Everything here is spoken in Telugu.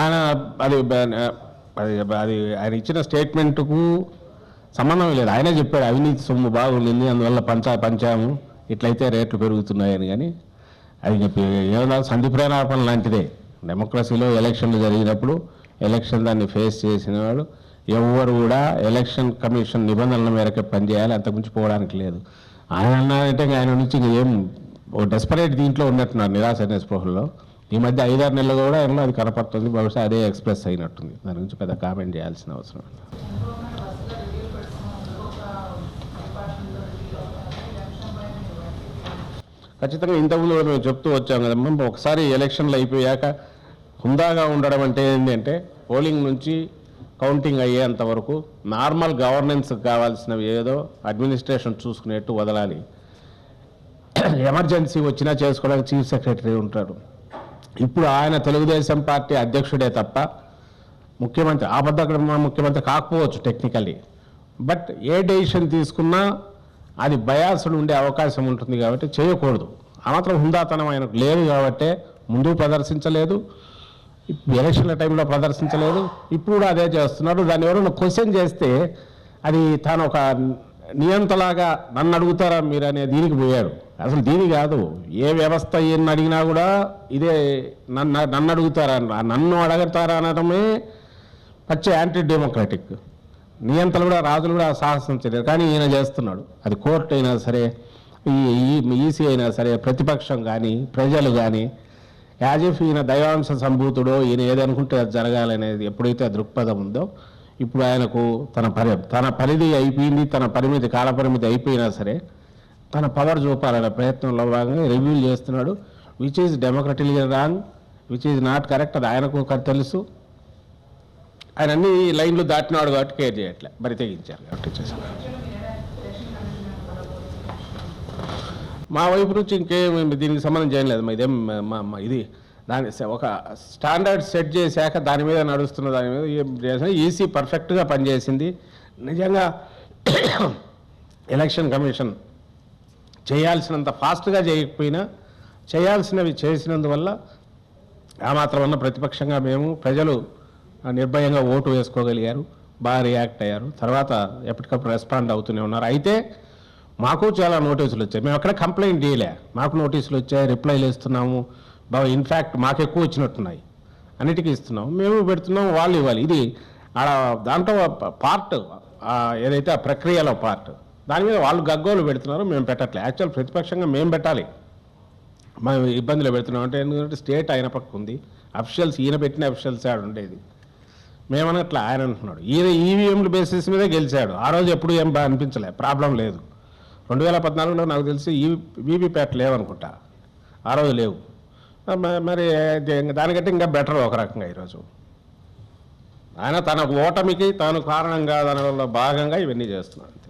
ఆయన అది అది ఆయన ఇచ్చిన స్టేట్మెంట్కు సంబంధం లేదు. ఆయనే చెప్పాడు అవినీతి సొమ్ము బాగుండింది అందువల్ల పంచా పంచాము. ఇట్లయితే రేట్లు పెరుగుతున్నాయని కానీ అది చెప్పి ఏమన్నా సంధి ప్రేరాపణ లాంటిదే. డెమోక్రసీలో ఎలక్షన్లు జరిగినప్పుడు ఎలక్షన్ దాన్ని ఫేస్ చేసిన వాడు ఎవ్వరు కూడా ఎలక్షన్ కమిషన్ నిబంధనల మేరకే పనిచేయాలి అంతకుమించి పోవడానికి లేదు. ఆయన అన్నారంటే ఆయన నుంచి ఏం డెస్పరేట్ దీంట్లో ఉన్నట్టున్నారు నిరాశ అనే ఈ మధ్య ఐదారు నెలలు కూడా ఆయనలో అది కనపడుతుంది. బహుశా అదే ఎక్స్ప్రెస్ అయినట్టుంది. దాని గురించి పెద్ద కామెంట్ చేయాల్సిన అవసరం ఖచ్చితంగా ఇంతకుముందు మేము చెప్తూ వచ్చాం కదమ్మా. ఒకసారి ఎలక్షన్లు అయిపోయాక హుందాగా ఉండడం అంటే ఏంటంటే పోలింగ్ నుంచి కౌంటింగ్ అయ్యేంత వరకు నార్మల్ గవర్నెన్స్ కావాల్సినవి ఏదో అడ్మినిస్ట్రేషన్ చూసుకునేట్టు వదలాలి. ఎమర్జెన్సీ వచ్చినా చేసుకోవడానికి చీఫ్ సెక్రటరీ ఉంటాడు. ఇప్పుడు ఆయన తెలుగుదేశం పార్టీ అధ్యక్షుడే తప్ప ముఖ్యమంత్రి ఆపద్ధ ముఖ్యమంత్రి కాకపోవచ్చు టెక్నికల్లీ బట్ ఏ డెసిషన్ తీసుకున్నా అది బయాసుడు ఉండే అవకాశం ఉంటుంది కాబట్టి చేయకూడదు. ఆ మాత్రం హుందాతనం ఆయనకు లేదు కాబట్టే ముందు ప్రదర్శించలేదు. ఎలక్షన్ల టైంలో ప్రదర్శించలేదు. ఇప్పుడు కూడా అదే చేస్తున్నారు దాన్ని ఎవరైనా క్వశ్చన్ చేస్తే అది తాను ఒక నియంతలాగా నన్ను అడుగుతారా మీరు అనే దీనికి పోయారు. అసలు దీని కాదు. ఏ వ్యవస్థ ఏం అడిగినా కూడా ఇదే నన్ను నన్ను అడుగుతారా నన్ను అడగతారా అనడమే పచ్చ యాంటీ డెమోక్రాటిక్ నియంతలు కూడా రాజులు కూడా సాహసం చేయలేరు. కానీ ఈయన చేస్తున్నాడు. అది కోర్టు అయినా సరే ఈ ఈసీ అయినా సరే ప్రతిపక్షం కానీ ప్రజలు కానీ యాజ్ ఇఫ్ ఈయన దైవాంశ సంభూతుడో ఈయన ఏదనుకుంటే అది జరగాలనేది ఎప్పుడైతే దృక్పథం ఉందో ఇప్పుడు ఆయనకు తన పరి తన పరిధి అయిపోయింది తన పరిమితి కాలపరిమితి అయిపోయినా సరే తన పవర్ చూపాలనే ప్రయత్నంలో భాగంగా రివ్యూ చేస్తున్నాడు which is democratically wrong which is not correct అది ఆయనకు ఒక తెలుసు. ఆయన అన్ని లైన్లు దాటినాడు కాబట్టి కేర్ చేయట్లే బరి తెగించారు కాబట్టి చేశారు. మా వైపు నుంచి ఇంకేం దీనికి సంబంధం చేయలేదు మా ఇదేం మా ఇది దాని ఒక స్టాండర్డ్ సెట్ చేశాక దాని మీద నడుస్తున్న దాని మీద చేసిన ఈసీ పర్ఫెక్ట్గా పనిచేసింది. నిజంగా ఎలక్షన్ కమిషన్ చేయాల్సినంత ఫాస్ట్గా చేయకపోయినా చేయాల్సినవి చేసినందువల్ల ఆ మాత్రమన్న ప్రతిపక్షంగా మేము ప్రజలు నిర్భయంగా ఓటు వేసుకోగలిగారు బాగా రియాక్ట్ అయ్యారు. తర్వాత ఎప్పటికప్పుడు రెస్పాండ్ అవుతూనే ఉన్నారు. అయితే మాకు చాలా నోటీసులు వచ్చాయి. మేము అక్కడ కంప్లైంట్ చేయలే. మాకు నోటీసులు వచ్చాయి. రిప్లైలు ఇస్తున్నాము. బాబా ఇన్ఫ్యాక్ట్ మాకు ఎక్కువ వచ్చినట్టున్నాయి అన్నిటికీ ఇస్తున్నాం మేము పెడుతున్నాం వాళ్ళు ఇవ్వాలి ఇది ఆడ దాంట్లో పార్ట్ ఏదైతే ఆ ప్రక్రియలో పార్ట్ దాని మీద వాళ్ళు గగ్గోలు పెడుతున్నారు మేము పెట్టట్లే యాక్చువల్ ప్రతిపక్షంగా మేము పెట్టాలి మేము ఇబ్బందులు పెడుతున్నాం అంటే ఎందుకంటే స్టేట్ ఆయన పక్క ఉంది అఫిషియల్స్ ఈయన పెట్టిన అఫిషియల్స్ ఆడ ఉండేది మేమనట్లా ఆయన అంటున్నాడు ఈయన ఈవీఎంల బేసిస్ మీదే గెలిచాడు ఆ రోజు ఎప్పుడు ఏం బా అనిపించలే ప్రాబ్లం లేదు రెండు వేల పద్నాలుగులో నాకు తెలిసి ఈ వీవీప్యాట్ లేవనుకుంటా ఆ రోజు లేవు మరి దానికంటే ఇంకా బెటర్ ఒక రకంగా ఈరోజు. ఆయన తన ఓటమికి తాను కారణంగా దానిలో భాగంగా ఇవన్నీ చేస్తున్నాడు.